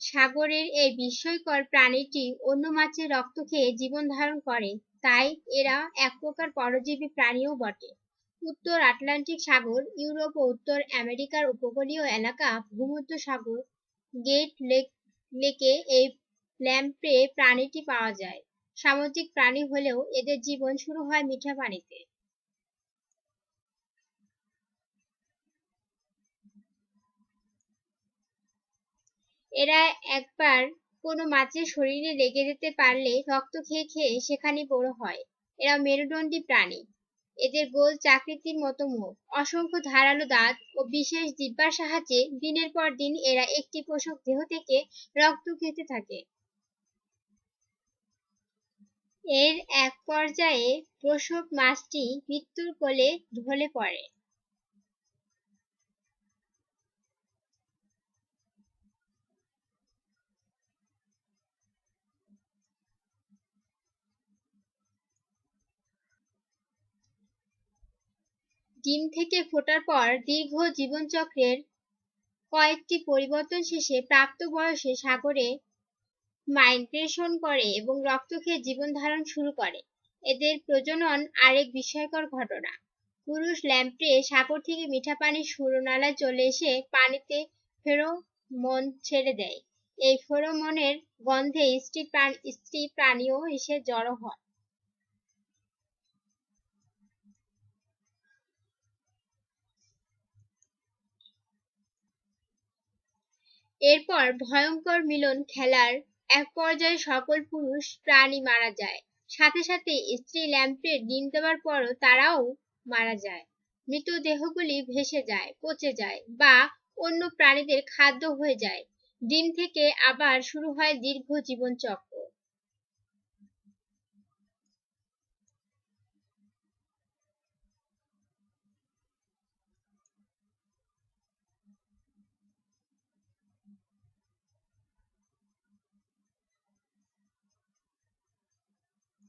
সাগরের এই বিস্ময়কর প্রাণীটি অন্য মাছের রক্ত খেয়ে জীবন ধারণ করে। তাই এরা এক প্রকার পরজীবী প্রাণীও বটে। উত্তর আটলান্টিক সাগর, ইউরোপ ও উত্তর আমেরিকার উপকূলীয় এলাকা ভূমধ্য সাগর, গেট লেক, লেকে এই ল্যাম্প্রে প্রাণীটি পাওয়া যায়। সামুদ্রিক প্রাণী হলেও এদের জীবন শুরু হয় মিঠা পানিতে। এরা একবার কোনো মাছের শরীরে লেগে যেতে পারলে রক্ত খেয়ে খেয়ে সেখানে বড় হয়। এরা মেরুদণ্ডী প্রাণী। এদের গোল চাকৃতির মতো মুখ। অসংখ্য ধারালো দাঁত ও বিশেষ জিব্বার সাহায্যে দিনের পর দিন এরা একটি পোষক দেহ থেকে রক্ত খেতে থাকে। এর এক পর্যায়ে পোষক মাছটি মৃত্যুর কোলে ঢলে পড়ে। ডিম থেকে ফোটার পর দীর্ঘ জীবনচক্রের কয়েকটি পরিবর্তন শেষে প্রাপ্ত বয়সে সাগরে মাইগ্রেশন করে এবং রক্ত খেয়ে জীবন ধারণ শুরু করে। এদের প্রজনন আরেক বিস্ময়কর ঘটনা। পুরুষ ল্যাম্প্রে সাগর থেকে মিঠা পানির সুরনালায় চলে এসে পানিতে ফেরোমন ছেড়ে দেয়। এই ফেরোমনের গন্ধে স্ত্রী প্রাণ স্ত্রী প্রাণীও এসে জড়ো হয়। এরপর ভয়ঙ্কর মিলন খেলার এক পর্যায়ে সকল পুরুষ প্রাণী মারা যায়। সাথে সাথে স্ত্রী ল্যাম্পে ডিম দেওয়ার পরও তারাও মারা যায়। মৃতদেহগুলি ভেসে যায়, পচে যায় বা অন্য প্রাণীদের খাদ্য হয়ে যায়। ডিম থেকে আবার শুরু হয় দীর্ঘ জীবনচক্র।